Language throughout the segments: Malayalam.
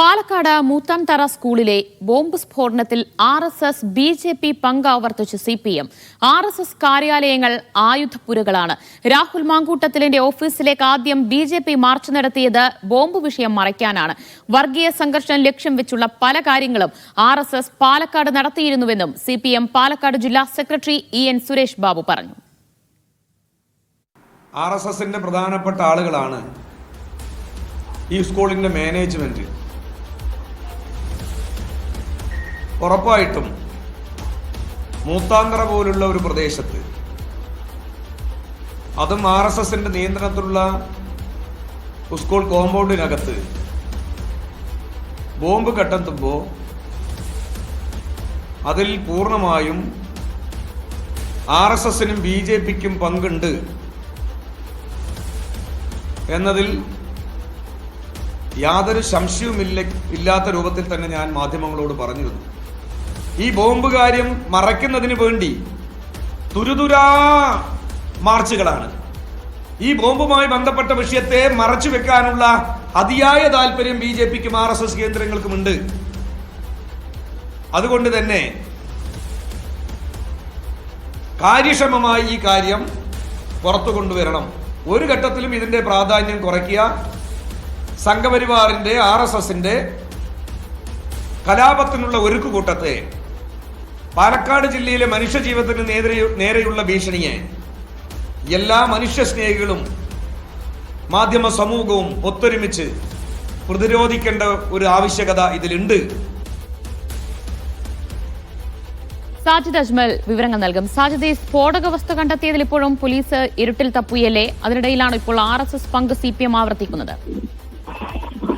പാലക്കാട് മൂത്താൻതറ സ്കൂളിലെ ബോംബ് സ്ഫോടനത്തിൽ R S S B J P പങ്കാവർത്തിച്ച് C P M. R S S കാര്യാലയങ്ങൾ ആയുധപ്പുരകളാണ്. രാഹുൽ മാങ്കൂട്ടത്തിലിന്റെ ഓഫീസിലേക്ക് ആദ്യം ബി ജെ പി മാർച്ച് നടത്തിയത് ബോംബ് വിഷയം മറയ്ക്കാനാണ്. വർഗീയ സംഘർഷം ലക്ഷ്യം വെച്ചുള്ള പല കാര്യങ്ങളും ആർ എസ് എസ് പാലക്കാട് നടത്തിയിരുന്നുവെന്നും സി പി എം പാലക്കാട് ജില്ലാ secretary E N Suresh Babu പറഞ്ഞു. ആർ എസ് എസിന്റെ പ്രധാനപ്പെട്ട ആളുകളാണ് ഈ സ്കൂളിന്റെ മാനേജ്മെന്റ് ഉറപ്പായിട്ടും മൂത്താന്തറ പോലുള്ള ഒരു പ്രദേശത്ത് അതും ആർ എസ് എസിന്റെ നിയന്ത്രണത്തിലുള്ള സ്കൂൾ കോമ്പൗണ്ടിനകത്ത് ബോംബ് കണ്ടെത്തുമ്പോൾ അതിൽ പൂർണമായും ആർ എസ് എസിനും ബി ജെ പിക്കും പങ്കുണ്ട് എന്നതിൽ യാതൊരു സംശയവുമില്ല ഇല്ലാത്ത രൂപത്തിൽ തന്നെ ഞാൻ മാധ്യമങ്ങളോട് പറഞ്ഞിരുന്നു. ഈ ബോംബ് കാര്യം മറയ്ക്കുന്നതിന് വേണ്ടി തുരുതുരാ മാർച്ചുകളാണ്. ഈ ബോംബുമായി ബന്ധപ്പെട്ട വിഷയത്തെ മറച്ചു വെക്കാനുള്ള അതിയായ താല്പര്യം ബി ജെ പിക്കും ആർ എസ് എസ് കേന്ദ്രങ്ങൾക്കുമുണ്ട്. അതുകൊണ്ട് തന്നെ കാര്യക്ഷമമായി ഈ കാര്യം പുറത്തു കൊണ്ടുവരണം. ഒരു ഘട്ടത്തിലും ഇതിന്റെ പ്രാധാന്യം കുറയ്ക്കുക. സംഘപരിവാറിന്റെ ആർ എസ് എസിന്റെ കലാപത്തിനുള്ള ഒരുക്കുകൂട്ടത്തെ പാലക്കാട് ജില്ലയിലെ മനുഷ്യജീവിതത്തിന് നേരെ നേരെയുള്ള ഭീഷണിയെ എല്ലാ മനുഷ്യ സ്നേഹികളും മാധ്യമ സമൂഹവും ഒത്തൊരുമിച്ച് പ്രതിരോധിക്കേണ്ട ഒരു ആവശ്യകത ഇതിലുണ്ട്. സാജിദ് അജ്മൽ വിവരങ്ങൾ നൽകും. സാജിദ് ഈ സ്ഫോടക വസ്തു കണ്ടെത്തിയതിൽ ഇപ്പോഴും പോലീസ് ഇരുട്ടിൽ തപ്പുയല്ലേ അതിനിടയിലാണ് ഇപ്പോൾ ആർ എസ് എസ് പങ്ക് സി പി എം ആവർത്തിക്കുന്നത്.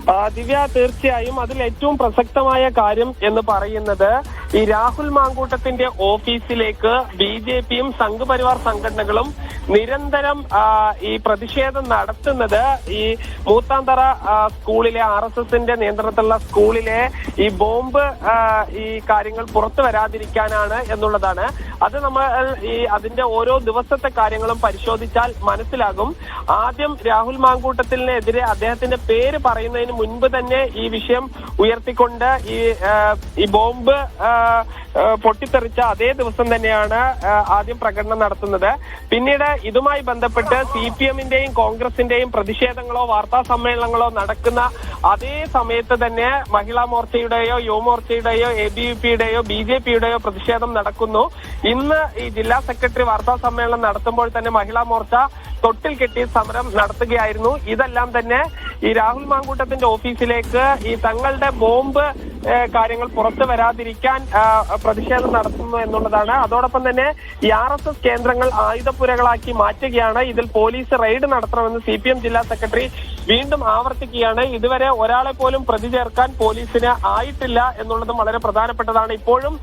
ദിവ്യ തീർച്ചയായും അതിൽ ഏറ്റവും പ്രസക്തമായ കാര്യം എന്ന് പറയുന്നത് ഈ രാഹുൽ മാങ്കൂട്ടത്തിന്റെ ഓഫീസിലേക്ക് ബി ജെ പിയും സംഘപരിവാർ സംഘടനകളും നിരന്തരം ഈ പ്രതിഷേധം നടത്തുന്നത് ഈ മൂത്താന്തറ സ്കൂളിലെ ആർ എസ് എസിന്റെ നിയന്ത്രണത്തിലുള്ള സ്കൂളിലെ ഈ ബോംബ് ഈ കാര്യങ്ങൾ പുറത്തു വരാതിരിക്കാനാണ് എന്നുള്ളതാണ്. അത് നമ്മൾ ഈ അതിന്റെ ഓരോ ദിവസത്തെ കാര്യങ്ങളും പരിശോധിച്ചാൽ മനസ്സിലാകും. ആദ്യം രാഹുൽ മാങ്കൂട്ടത്തിനെതിരെ അദ്ദേഹത്തിന്റെ പേര് പറയുന്നതിന് മുൻപ് തന്നെ ഈ വിഷയം ഉയർത്തിക്കൊണ്ട് ഈ ഈ ബോംബ് പൊട്ടിത്തെറിച്ച അതേ ദിവസം തന്നെയാണ് ആദ്യം പ്രകടനം നടത്തുന്നത്. പിന്നീട് ഇതുമായി ബന്ധപ്പെട്ട് സി പി എമ്മിന്റെയും കോൺഗ്രസിന്റെയും പ്രതിഷേധങ്ങളോ വാർത്താ സമ്മേളനങ്ങളോ നടക്കുന്ന അതേ സമയത്ത് തന്നെ മഹിളാ മോർച്ചയുടെയോ യുവമോർച്ചയുടെയോ എ ബി പിയുടെയോ ബി ജെ പിയുടെയോ പ്രതിഷേധം നടക്കുന്നു. ഇന്ന് ഈ ജില്ലാ സെക്രട്ടറി വാർത്താ സമ്മേളനം നടത്തുമ്പോൾ തന്നെ മഹിളാ മോർച്ച തൊട്ടിൽ കെട്ടി സമരം നടത്തുകയായിരുന്നു. ഇതെല്ലാം തന്നെ ഈ രാഹുൽ മാങ്കൂട്ടത്തിന്റെ ഓഫീസിലേക്ക് ഈ തങ്ങളുടെ ബോംബ് കാര്യങ്ങൾ പുറത്തു വരാതിരിക്കാൻ പ്രതിഷേധം നടത്തുന്നു എന്നുള്ളതാണ്. അതോടൊപ്പം തന്നെ ഈ ആർ എസ് എസ് കേന്ദ്രങ്ങൾ ആയുധപ്പുരകളാക്കി മാറ്റുകയാണ്. ഇതിൽ പോലീസ് റെയ്ഡ് നടത്തണമെന്ന് സി പി എം ജില്ലാ സെക്രട്ടറി വീണ്ടും ആവർത്തിക്കുകയാണ്. ഇതുവരെ ഒരാളെ പോലും പ്രതി ചേർക്കാൻ പോലീസിന് ആയിട്ടില്ല എന്നുള്ളതും വളരെ പ്രധാനപ്പെട്ടതാണ്. ഇപ്പോഴും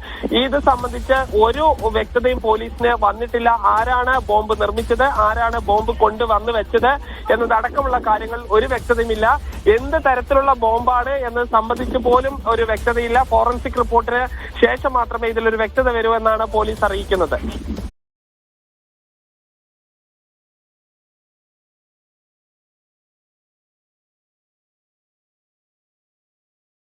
ഇത് സംബന്ധിച്ച് ഒരു വ്യക്തതയും പോലീസിന് വന്നിട്ടില്ല. ആരാണ് ബോംബ് നിർമ്മിച്ചത്? ആരാണ് ബോംബ് കൊണ്ടുവന്ന് വെച്ചത്? എന്നതടക്കമുള്ള കാര്യങ്ങൾ ഒരു വ്യക്തതയുമില്ല എന്ത് തരത്തിലുള്ള ബോംബാണ് എന്നത് സംബന്ധിച്ച് പോലും ഒരു വ്യക്തതയില്ല. ഫോറൻസിക് റിപ്പോർട്ടിന് ശേഷം മാത്രമേ ഇതിലൊരു വ്യക്തത വരൂ എന്നാണ് പോലീസ് അറിയിക്കുന്നത്.